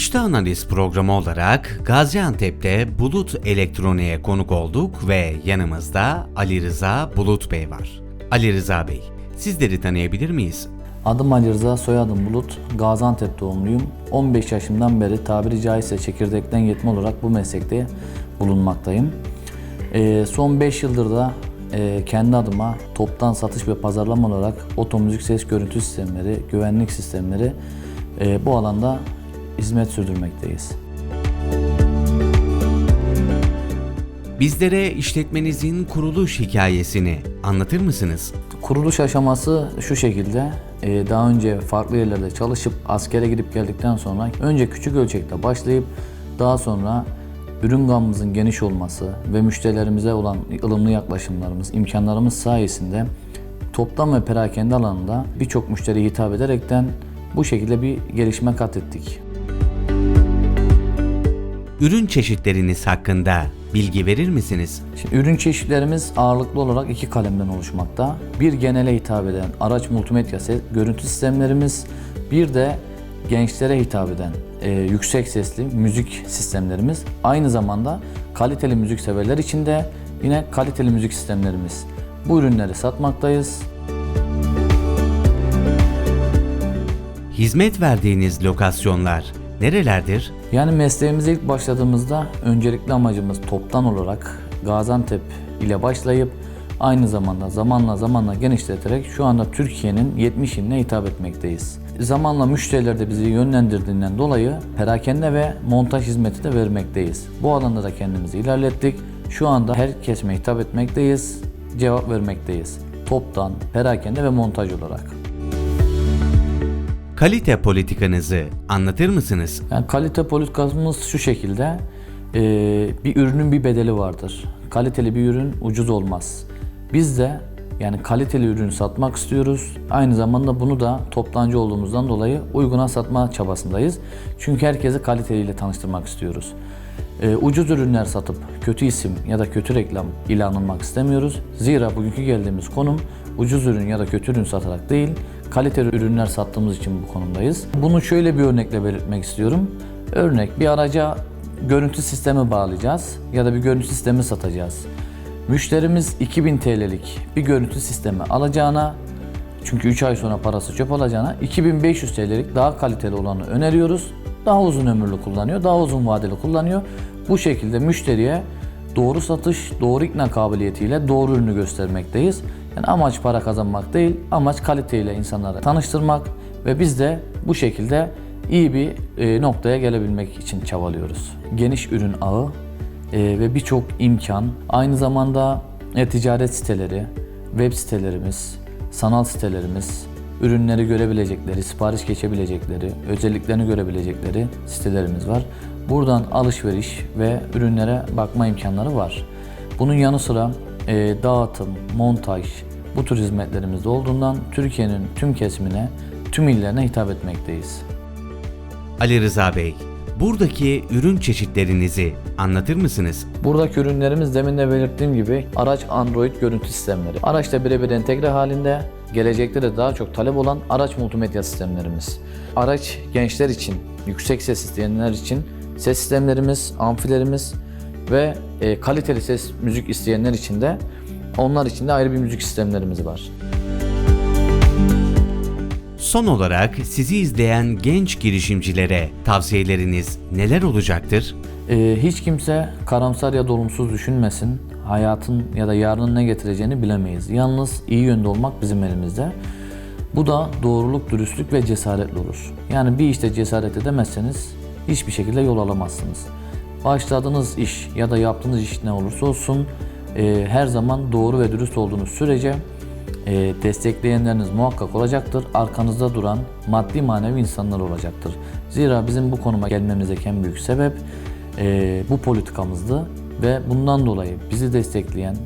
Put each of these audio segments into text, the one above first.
İşte Analiz programı olarak Gaziantep'te Bulut Elektronik'e konuk olduk ve yanımızda Ali Rıza Bulut Bey var. Ali Rıza Bey, sizleri tanıyabilir miyiz? Adım Ali Rıza, soyadım Bulut. Gaziantep doğumluyum. 15 yaşımdan beri tabiri caizse çekirdekten yetme olarak bu meslekte bulunmaktayım. Ee, son 5 yıldır da e, kendi adıma toptan satış ve pazarlama olarak otomüzik ses görüntü sistemleri, güvenlik sistemleri e, bu alanda hizmet sürdürmekteyiz. Bizlere işletmenizin kuruluş hikayesini anlatır mısınız? Kuruluş aşaması şu şekilde. Ee, Daha önce farklı yerlerde çalışıp askere gidip geldikten sonra önce küçük ölçekte başlayıp daha sonra ürün gamımızın geniş olması ve müşterilerimize olan ılımlı yaklaşımlarımız, imkanlarımız sayesinde toptan ve perakende alanında birçok müşteriye hitap ederekten bu şekilde bir gelişme kat ettik. Ürün çeşitleriniz hakkında bilgi verir misiniz? Şimdi ürün çeşitlerimiz ağırlıklı olarak iki kalemden oluşmakta. Bir genele hitap eden araç multimedya görüntü sistemlerimiz, bir de gençlere hitap eden e, yüksek sesli müzik sistemlerimiz. Aynı zamanda kaliteli müzik severler için de yine kaliteli müzik sistemlerimiz. Bu ürünleri satmaktayız. Hizmet verdiğiniz lokasyonlar nerelerdir? Yani mesleğimize ilk başladığımızda öncelikli amacımız toptan olarak Gaziantep ile başlayıp aynı zamanda zamanla zamanla genişleterek şu anda Türkiye'nin 70 iline hitap etmekteyiz. Zamanla müşteriler de bizi yönlendirdiğinden dolayı perakende ve montaj hizmeti de vermekteyiz. Bu alanda da kendimizi ilerlettik. Şu anda her kesime hitap etmekteyiz, cevap vermekteyiz. Toptan, perakende ve montaj olarak. Kalite politikanızı anlatır mısınız? Yani kalite politikamız şu şekilde. e, bir ürünün bir bedeli vardır. Kaliteli bir ürün ucuz olmaz. Biz de yani kaliteli ürün satmak istiyoruz. Aynı zamanda bunu da toptancı olduğumuzdan dolayı uyguna satma çabasındayız. Çünkü herkesi kaliteliyle tanıştırmak istiyoruz. E, ucuz ürünler satıp kötü isim ya da kötü reklam ile anılmak istemiyoruz. Zira bugünkü geldiğimiz konum ucuz ürün ya da kötü ürün satarak değil, kaliteli ürünler sattığımız için bu konumdayız. Bunu şöyle bir örnekle belirtmek istiyorum. Örnek bir araca görüntü sistemi bağlayacağız ya da bir görüntü sistemi satacağız. Müşterimiz 2000 TL'lik bir görüntü sistemi alacağına çünkü 3 ay sonra parası çöp olacağına 2500 TL'lik daha kaliteli olanı öneriyoruz. Daha uzun ömürlü kullanıyor, daha uzun vadeli kullanıyor. Bu şekilde müşteriye doğru satış, doğru ikna kabiliyetiyle doğru ürünü göstermekteyiz. Yani amaç para kazanmak değil, amaç kaliteyle insanları tanıştırmak ve biz de bu şekilde iyi bir e, noktaya gelebilmek için çabalıyoruz. Geniş ürün ağı e, ve birçok imkan, aynı zamanda e, ticaret siteleri, web sitelerimiz, sanal sitelerimiz, ürünleri görebilecekleri, sipariş geçebilecekleri, özelliklerini görebilecekleri sitelerimiz var. Buradan alışveriş ve ürünlere bakma imkanları var. Bunun yanı sıra e, dağıtım, montaj bu tür hizmetlerimiz olduğundan Türkiye'nin tüm kesimine, tüm illerine hitap etmekteyiz. Ali Rıza Bey, buradaki ürün çeşitlerinizi anlatır mısınız? Buradaki ürünlerimiz demin de belirttiğim gibi araç Android görüntü sistemleri. Araçla birebir entegre halinde gelecekte de daha çok talep olan araç multimedya sistemlerimiz. Araç gençler için, yüksek ses isteyenler için ses sistemlerimiz, amfilerimiz ve e, kaliteli ses müzik isteyenler için de onlar için de ayrı bir müzik sistemlerimiz var. Son olarak sizi izleyen genç girişimcilere tavsiyeleriniz neler olacaktır? Ee, hiç kimse karamsar ya da olumsuz düşünmesin. Hayatın ya da yarının ne getireceğini bilemeyiz. Yalnız iyi yönde olmak bizim elimizde. Bu da doğruluk, dürüstlük ve cesaretle olur. Yani bir işte cesaret edemezseniz hiçbir şekilde yol alamazsınız. Başladığınız iş ya da yaptığınız iş ne olursa olsun e, her zaman doğru ve dürüst olduğunuz sürece e, destekleyenleriniz muhakkak olacaktır. Arkanızda duran maddi manevi insanlar olacaktır. Zira bizim bu konuma gelmemizdeki en büyük sebep e, bu politikamızdı ve bundan dolayı bizi destekleyen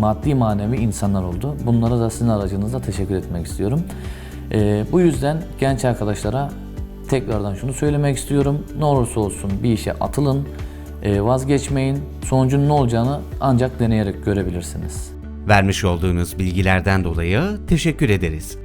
maddi manevi insanlar oldu. Bunlara da sizin aracınızla teşekkür etmek istiyorum. E, bu yüzden genç arkadaşlara tekrardan şunu söylemek istiyorum. Ne olursa olsun bir işe atılın, vazgeçmeyin. Sonucun ne olacağını ancak deneyerek görebilirsiniz. Vermiş olduğunuz bilgilerden dolayı teşekkür ederiz.